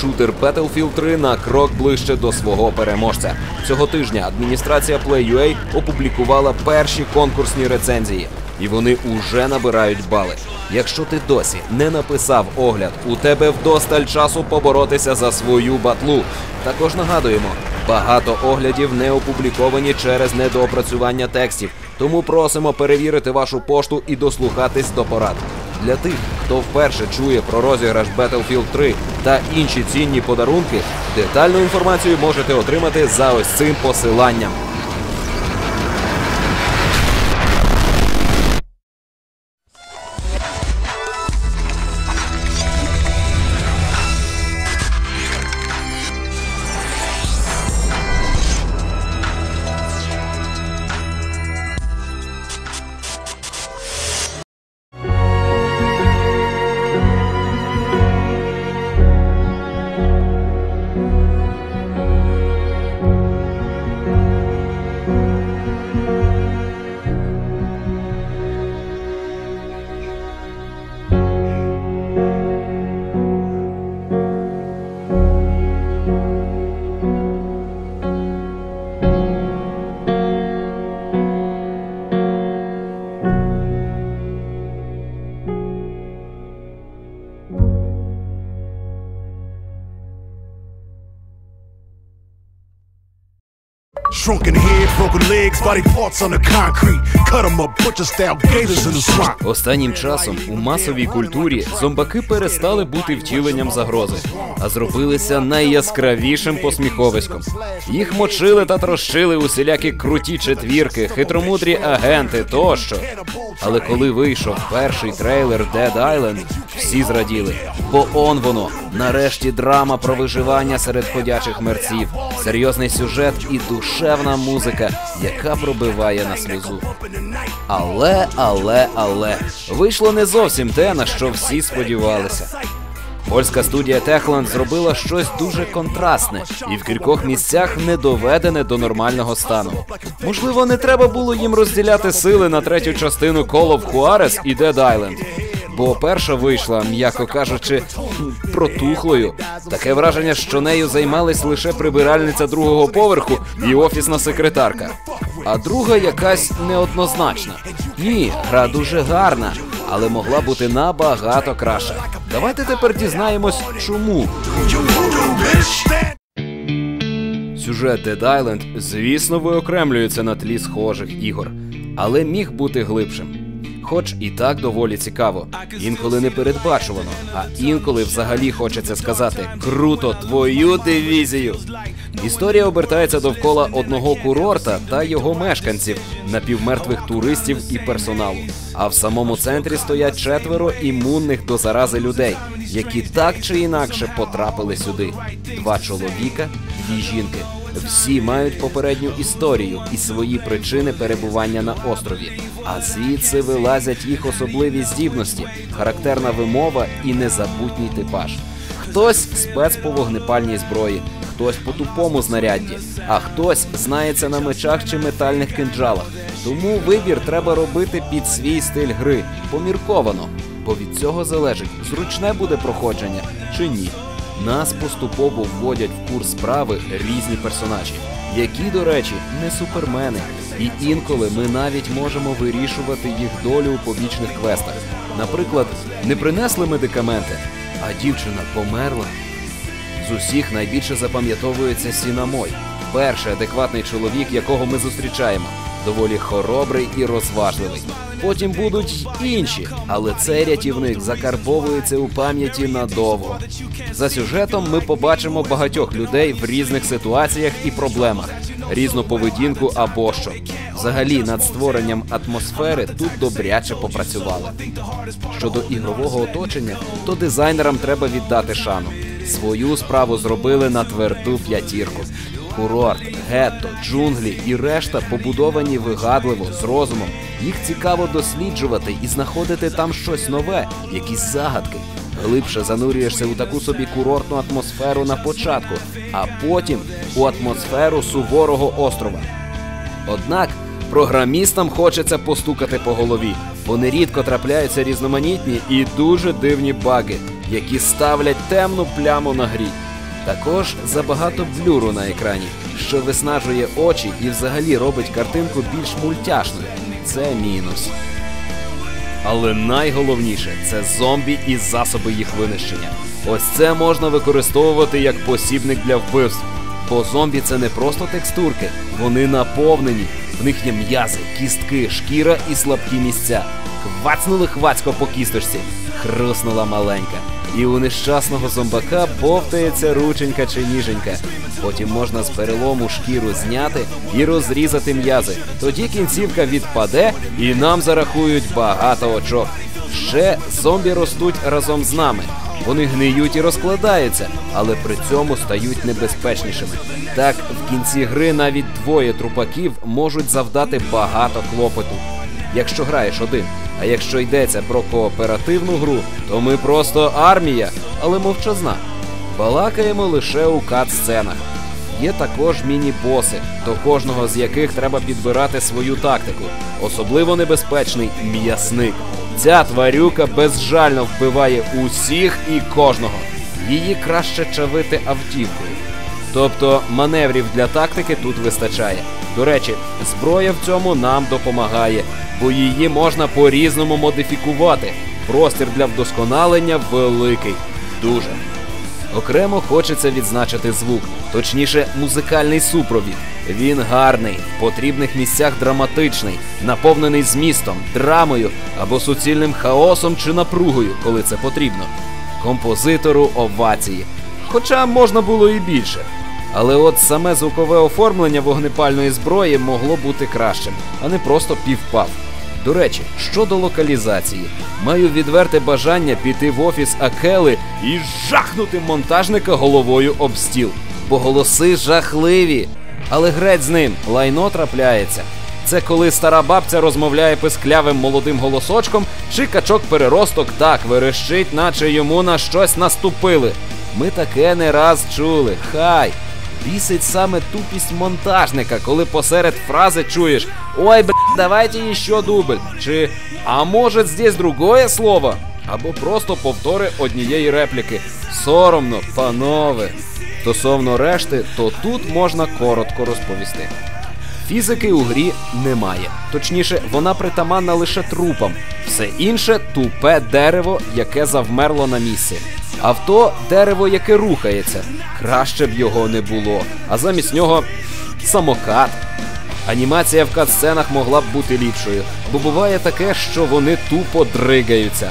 Шутер Battlefield 3 на крок ближче до свого переможця. Цього тижня адміністрація Play.ua опублікувала перші конкурсні рецензії, і вони уже набирають бали. Якщо ти досі не написав огляд, у тебе вдосталь часу поборотися за свою батлу. Також нагадуємо, багато оглядів не опубліковані через недоопрацювання текстів. Тому просимо перевірити вашу пошту і дослухатись до порад. Для тих, хто вперше чує про розіграш Battlefield 3 та інші цінні подарунки, детальну інформацію можете отримати за ось цим посиланням. drunk and broken legs, body parts on the concrete. Cut 'em up, butcher style gators in the swamp. Останнім часом у масовій культурі зомбаки перестали бути втіленням загрози, а зробилися найяскравішим посміховиськом. Їх мочили та трощили усілякі круті четвірки, хитромудрі агенти тощо. Але коли вийшов перший трейлер Dead Island, всі зраділи. Бо он воно, нарешті драма про виживання серед ходячих мерців, серйозний сюжет і душевна музика, яка пробиває на сльозу. Але, але, але вийшло не зовсім те, на що всі сподівалися. Польська студія Techland зробила щось дуже контрастне і в кількох місцях не доведене до нормального стану. Можливо, не треба було їм розділяти сили на третю частину Call of Juarez і Dead Island. Бо перша вийшла, м'яко кажучи, протухлою. Таке враження, що нею займались лише прибиральниця другого поверху і офісна секретарка. А друга якась неоднозначна. Ні, гра дуже гарна, але могла бути набагато краще. Давайте тепер дізнаємось, чому. Сюжет Dead Island, звісно, виокремлюється на тлі схожих ігор, але міг бути глибшим. Хоч і так доволі цікаво, інколи не передбачувано, а інколи взагалі хочеться сказати круто твою дивізію. Історія обертається довкола одного курорта та його мешканців, напівмертвих туристів і персоналу. А в самому центрі стоять четверо імунних до зарази людей, які так чи інакше потрапили сюди: два чоловіка, дві жінки. Всі мають попередню історію і свої причини перебування на острові. А звідси вилазять їх особливі здібності, характерна вимова і незабутній типаж. Хтось спец по вогнепальній зброї, хтось по тупому знарядді, а хтось знається на мечах чи метальних кинджалах. Тому вибір треба робити під свій стиль гри, помірковано, бо від цього залежить, зручне буде проходження чи ні. Нас поступово вводять в курс справи різні персонажі, які, до речі, не супермени. І інколи ми навіть можемо вирішувати їх долю у побічних квестах. Наприклад, не принесли медикаменти, а дівчина померла. З усіх найбільше запам'ятовується Сінамой, перший адекватний чоловік, якого ми зустрічаємо. Доволі хоробрий і розважливий. Потім будуть інші, але цей рятівник закарбовується у пам'яті надовго. За сюжетом ми побачимо багатьох людей в різних ситуаціях і проблемах, різну поведінку або що. Взагалі, над створенням атмосфери тут добряче попрацювали. Щодо ігрового оточення, то дизайнерам треба віддати шану. Свою справу зробили на тверду п'ятірку. Курорт, гетто, джунглі і решта побудовані вигадливо, з розумом. Їх цікаво досліджувати і знаходити там щось нове, якісь загадки. Глибше занурюєшся у таку собі курортну атмосферу на початку, а потім у атмосферу суворого острова. Однак програмістам хочеться постукати по голові, бо нерідко трапляються різноманітні і дуже дивні баги, які ставлять темну пляму на грі. Також забагато блюру на екрані, що виснажує очі і взагалі робить картинку більш мультяшною. Це мінус. Але найголовніше це зомбі і засоби їх винищення. Ось це можна використовувати як посібник для вбивств. Бо зомбі це не просто текстурки, вони наповнені. В них є м'язи, кістки, шкіра і слабкі місця. Хвацнули хвацько по кісточці, хруснула маленька. І у нещасного зомбака бовтається рученька чи ніженька. Потім можна з перелому шкіру зняти і розрізати м'язи. Тоді кінцівка відпаде і нам зарахують багато очок. Ще зомбі ростуть разом з нами. Вони гниють і розкладаються, але при цьому стають небезпечнішими. Так, в кінці гри навіть двоє трупаків можуть завдати багато клопоту. Якщо граєш один, а якщо йдеться про кооперативну гру, то ми просто армія, але мовчазна. Балакаємо лише у кат-сценах. Є також міні-боси, до кожного з яких треба підбирати свою тактику. Особливо небезпечний м'ясник. Ця тварюка безжально вбиває усіх і кожного. Її краще чавити автівкою. Тобто маневрів для тактики тут вистачає. До речі, зброя в цьому нам допомагає, бо її можна по-різному модифікувати. Простір для вдосконалення великий. Дуже. Окремо хочеться відзначити звук, точніше, музикальний супровід. Він гарний, в потрібних місцях драматичний, наповнений змістом, драмою або суцільним хаосом чи напругою, коли це потрібно. Композитору овації. Хоча можна було і більше. Але от саме звукове оформлення вогнепальної зброї могло бути кращим, а не просто півпав. До речі, щодо локалізації, маю відверте бажання піти в офіс Акели і жахнути монтажника головою об стіл. Бо голоси жахливі. Але греть з ним, лайно трапляється. Це коли стара бабця розмовляє писклявим молодим голосочком, чи качок переросток так верещить, наче йому на щось наступили. Ми таке не раз чули. Хай. Бісить саме тупість монтажника, коли посеред фрази чуєш Ой, бля, давайте ще дубль. Чи А може здесь другое слово? Або просто повтори однієї репліки. Соромно, панове. Стосовно решти, то тут можна коротко розповісти. Фізики у грі немає. Точніше, вона притаманна лише трупам. Все інше тупе дерево, яке завмерло на місці. Авто дерево, яке рухається. Краще б його не було. А замість нього самокат. Анімація в кат-сценах могла б бути ліпшою, бо буває таке, що вони тупо дригаються.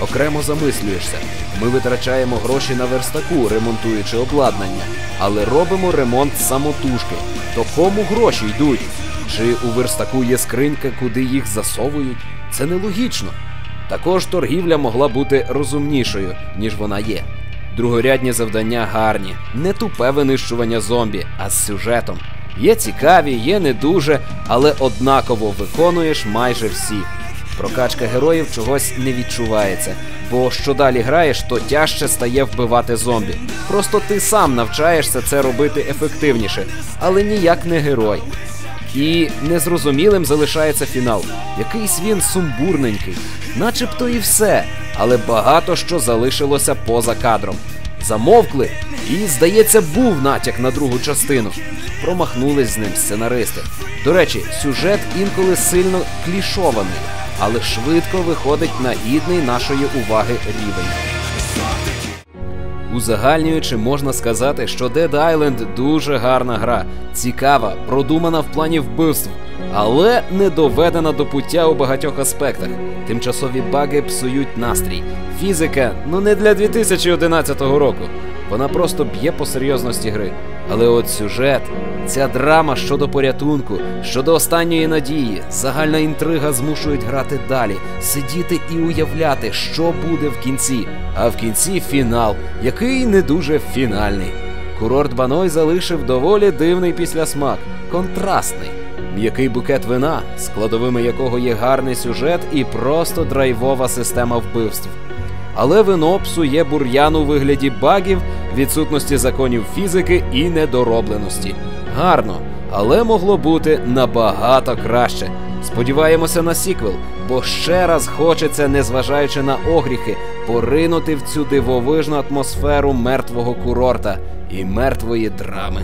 Окремо замислюєшся. Ми витрачаємо гроші на верстаку, ремонтуючи обладнання, але робимо ремонт самотужки. То кому гроші йдуть? Чи у верстаку є скринька, куди їх засовують? Це нелогічно. Також торгівля могла бути розумнішою, ніж вона є. Другорядні завдання гарні, не тупе винищування зомбі, а з сюжетом. Є цікаві, є не дуже, але однаково виконуєш майже всі. Прокачка героїв чогось не відчувається, бо що далі граєш, то тяжче стає вбивати зомбі. Просто ти сам навчаєшся це робити ефективніше, але ніяк не герой. І незрозумілим залишається фінал. Якийсь він сумбурненький, начебто і все, але багато що залишилося поза кадром. Замовкли, і, здається, був натяк на другу частину. Промахнулись з ним сценаристи. До речі, сюжет інколи сильно клішований, але швидко виходить на гідний нашої уваги рівень. Узагальнюючи, можна сказати, що Dead Island дуже гарна гра, цікава, продумана в плані вбивств, але не доведена до пуття у багатьох аспектах. Тимчасові баги псують настрій. Фізика, ну не для 2011 року. Вона просто б'є по серйозності гри. Але от сюжет, ця драма щодо порятунку, щодо останньої надії, загальна інтрига змушують грати далі, сидіти і уявляти, що буде в кінці. А в кінці фінал, який не дуже фінальний. Курорт Баной залишив доволі дивний післясмак, контрастний. М'який букет вина, складовими якого є гарний сюжет і просто драйвова система вбивств. Але вино псує бур'ян у вигляді багів, відсутності законів фізики і недоробленості. Гарно, але могло бути набагато краще. Сподіваємося на сіквел, бо ще раз хочеться, незважаючи на огріхи, поринути в цю дивовижну атмосферу мертвого курорта і мертвої драми.